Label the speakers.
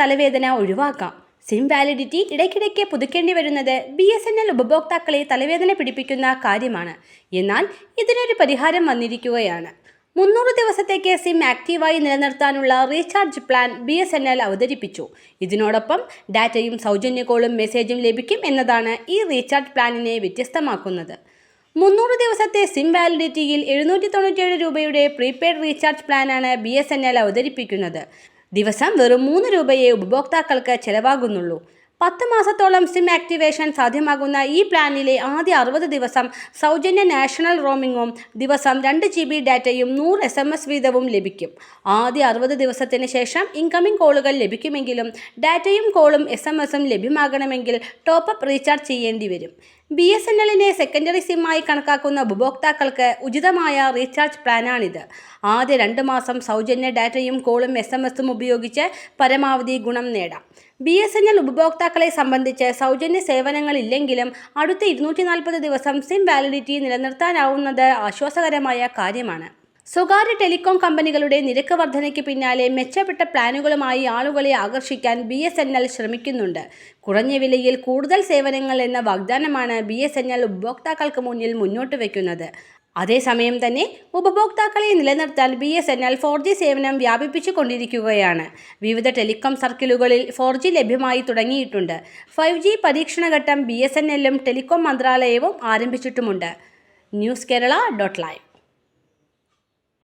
Speaker 1: തലവേദന ഒഴിവാക്കാം. SIM validity ഇടയ്ക്കിടയ്ക്ക് പുതുക്കേണ്ടി വരുന്നത് ബി എസ് എൻ എൽ ഉപഭോക്താക്കളെ തലവേദന പിടിപ്പിക്കുന്ന കാര്യമാണ്. എന്നാൽ ഇതിനൊരു പരിഹാരം വന്നിരിക്കുകയാണ്. മുന്നൂറ് ദിവസത്തേക്ക് സിം ആക്റ്റീവായി നിലനിർത്താനുള്ള recharge plan B S N L അവതരിപ്പിച്ചു. ഇതിനോടൊപ്പം ഡാറ്റയും സൗജന്യ കോളും മെസ്സേജും ലഭിക്കും എന്നതാണ് ഈ റീചാർജ് പ്ലാനിനെ വ്യത്യസ്തമാക്കുന്നത്. മുന്നൂറ് ദിവസത്തെ സിം വാലിഡിറ്റിയിൽ എഴുന്നൂറ്റി തൊണ്ണൂറ്റിയേഴ് രൂപയുടെ പ്രീപെയ്ഡ് റീചാർജ് പ്ലാനാണ് ബി എസ് എൻ എൽ അവതരിപ്പിക്കുന്നത്. ദിവസം വെറും മൂന്ന് രൂപയെ ഉപഭോക്താക്കൾക്ക് ചെലവാകുന്നുള്ളൂ. പത്ത് മാസത്തോളം സിം ആക്ടിവേഷൻ സാധ്യമാകുന്ന ഈ പ്ലാനിലെ ആദ്യ അറുപത് ദിവസം സൗജന്യ നാഷണൽ റോമിങ്ങും ദിവസം രണ്ട് ജി ബി ഡാറ്റയും നൂറ് എസ് എം എസ് വീതവും ലഭിക്കും. ആദ്യ അറുപത് ദിവസത്തിന് ശേഷം ഇൻകമിംഗ് കോളുകൾ ലഭിക്കുമെങ്കിലും ഡാറ്റയും കോളും എസ് എം എസും ലഭ്യമാകണമെങ്കിൽ ടോപ്പപ്പ് റീചാർജ് ചെയ്യേണ്ടി വരും. ബി എസ് എൻ എല്ലിനെ സെക്കൻഡറി സിമ്മായി കണക്കാക്കുന്ന ഉപഭോക്താക്കൾക്ക് ഉചിതമായ റീചാർജ് പ്ലാനാണിത് ആദ്യ രണ്ട് മാസം സൗജന്യ ഡാറ്റയും കോളും എസ് എം എസും ഉപയോഗിച്ച് പരമാവധി ഗുണം നേടാം. ബി എസ് എൻ എൽ ഉപഭോക്താക്കളെ സംബന്ധിച്ച് സൗജന്യ സേവനങ്ങളില്ലെങ്കിലും അടുത്ത ഇരുന്നൂറ്റി നാൽപ്പത് ദിവസം സിം വാലിഡിറ്റി നിലനിർത്താനാവുന്നത് ആശ്വാസകരമായ കാര്യമാണ്. സ്വകാര്യ ടെലികോം കമ്പനികളുടെ നിരക്ക് വർധനയ്ക്ക് പിന്നാലെ മെച്ചപ്പെട്ട പ്ലാനുകളുമായി ആളുകളെ ആകർഷിക്കാൻ ബി എസ് എൻ എൽ ശ്രമിക്കുന്നുണ്ട്. കുറഞ്ഞ വിലയിൽ കൂടുതൽ സേവനങ്ങൾ എന്ന വാഗ്ദാനമാണ് ബി എസ് എൻ എൽ ഉപഭോക്താക്കൾക്ക് മുന്നിൽ മുന്നോട്ട് വയ്ക്കുന്നത്. അതേസമയം തന്നെ ഉപഭോക്താക്കളെ നിലനിർത്താൻ B S N L four G സേവനം വ്യാപിപ്പിച്ചു കൊണ്ടിരിക്കുകയാണ് വിവിധ ടെലികോം സർക്കിളുകളിൽ ഫോർ ജി ലഭ്യമായി തുടങ്ങിയിട്ടുണ്ട്. ഫൈവ് ജി പരീക്ഷണഘട്ടം ബി എസ് എൻ എല്ലും ടെലികോം മന്ത്രാലയവും ആരംഭിച്ചിട്ടുമുണ്ട്. News Kerala dot live.